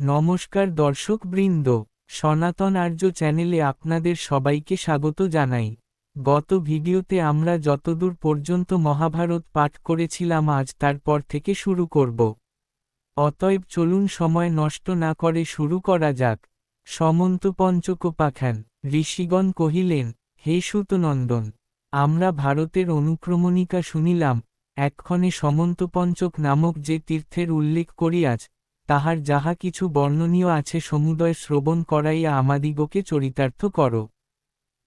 নমস্কার দর্শক বৃন্দ, সনাতন আর্য চ্যানেলে আপনাদের সবাইকে স্বাগত জানাই। গত ভিডিওতে আমরা যতদূর পর্যন্ত মহাভারত পাঠ করেছিলাম আজ তারপর থেকে শুরু করব। অতএব চলুন সময় নষ্ট না করে শুরু করা যাক। সমন্ত পঞ্চকোপাখ্যান, ঋষিগণ কহিলেন, হে সুতনন্দন, আমরা ভারতের অনুক্রমণিকা শুনিলাম, এক্ষণে সমন্তপঞ্চক নামক যে তীর্থের উল্লেখ করিয়াছ তাহার যাহা কিছু বর্ণনীয় আছে সমুদয় শ্রবণ করাইয়া আমাদিগকে চরিতার্থ কর।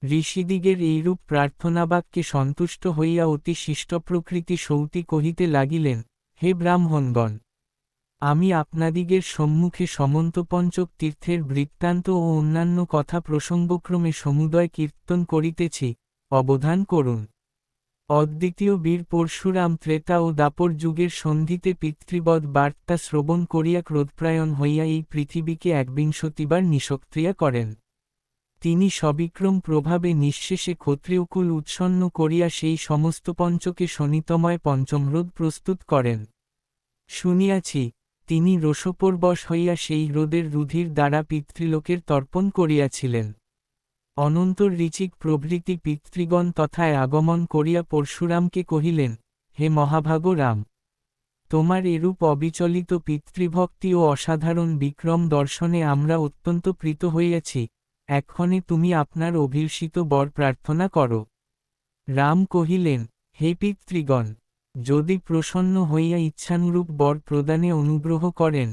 ঋষিদিগের এইরূপ প্রার্থনাবাক্যে সন্তুষ্ট হইয়া অতি শিষ্টপ্রকৃতি সৌতি কহিতে লাগিলেন, হে ব্রাহ্মণগণ, আমি আপনাদিগের সম্মুখে সমন্তপঞ্চক তীর্থের বৃত্তান্ত ও অন্যান্য কথা প্রসঙ্গক্রমে সমুদয় কীর্তন করিতেছি, অবধান করুন। অদ্বিতীয় বীর পরশুরাম ত্রেতা ও দাপর যুগের সন্ধিতে পিতৃবৎ বার্তা শ্রবণ করিয়া ক্রোধপ্রায়ণ হইয়া এই পৃথিবীকে একবিংশতিবার নিষক্রিয়া করেন। তিনি সবিক্রম প্রভাবে নিঃশেষে ক্ষত্রিয়কুল উৎসন্ন করিয়া সেই সমস্ত পঞ্চকে শনিতময় পঞ্চমরোধ প্রস্তুত করেন। শুনিয়াছি, তিনি রসপরবশ হইয়া সেই হ্রদের রুধির দ্বারা পিতৃলোকের তর্পণ করিয়াছিলেন। অনন্তর ঋচিক প্রভৃতি পিতৃগণ তথায় আগমন করিয়া পরশুরামকে কহিলেন, হে মহাভাগ রাম! তোমার এরূপ অবিচলিত পিতৃভক্তি ও অসাধারণ বিক্রম দর্শনে আমরা অত্যন্ত প্রীত হইয়াছি, এক্ষণে তুমি আপনার অভিলষিত বর প্রার্থনা করো। রাম কহিলেন, হে পিতৃগণ! যদি প্রসন্ন হইয়া ইচ্ছানুরূপ বর প্রদানে অনুগ্রহ করেন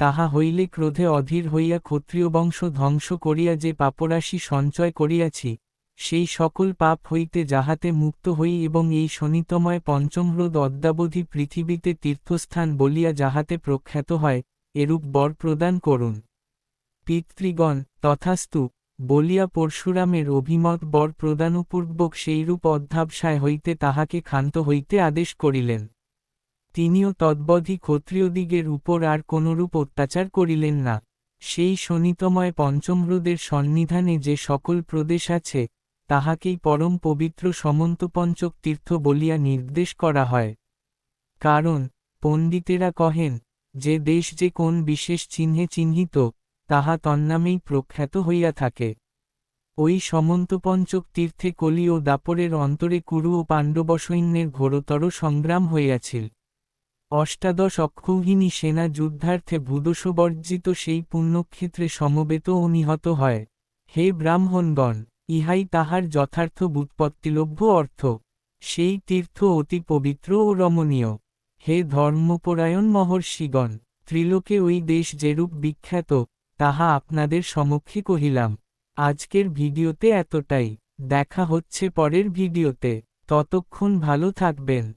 তাহা হইলে ক্রোধে অধীর হইয়া ক্ষত্রিয় বংশ ধ্বংস করিয়া যে পাপরাশি সঞ্চয় করিয়াছি, সেই সকল পাপ হইতে যাহাতে মুক্ত হই এবং এই শনিতময় পঞ্চমহ্রদ অদ্যাবধি পৃথিবীতে তীর্থস্থান বলিয়া যাহাতে প্রখ্যাত হয়, এরূপ বর প্রদান করুন। পিতৃগণ, তথাস্তু, বলিয়া পরশুরামের অভিমত বর প্রদানপূর্বক সেইরূপ অধ্যাবসায় হইতে তাহাকে ক্ষান্ত হইতে আদেশ করিলেন। তিনিও তদ্বধি ক্ষত্রিয়দিগের উপর আর কোনরূপ অত্যাচার করিলেন না। সেই শনিতময় পঞ্চমহ্রদের সন্নিধানে যে সকল প্রদেশ আছে, তাহাকেই পরম পবিত্র সমন্তপঞ্চক তীর্থ বলিয়া নির্দেশ করা হয়। কারণ, পণ্ডিতেরা কহেন, যে দেশ যে কোন বিশেষ চিহ্নে চিহ্নিত, তাহা তন্নামেই প্রখ্যাত হইয়া থাকে। ওই সমন্তপঞ্চক তীর্থে কলি ও দাপরের অন্তরে কুরু ও পাণ্ডবসৈন্যের ঘোরতর সংগ্রাম হইয়াছিল। অষ্টাদশ অক্ষৌহিনী সেনা যুদ্ধার্থে ভূদোষবর্জিত সেই পুণ্যক্ষেত্রে সমবেত ও নিহত হয়। হে ব্রাহ্মণগণ, ইহাই তাহার যথার্থ বুৎপত্তিলভ্য অর্থ। সেই তীর্থ অতি পবিত্র ও রমণীয়। হে ধর্মপরায়ণ মহর্ষিগণ, ত্রিলোকে ওই দেশ যেরূপ বিখ্যাত, তাহা আপনাদের সমক্ষে কহিলাম। আজকের ভিডিওতে এতটাই। দেখা হচ্ছে পরের ভিডিওতে। ততক্ষণ ভালো থাকবেন।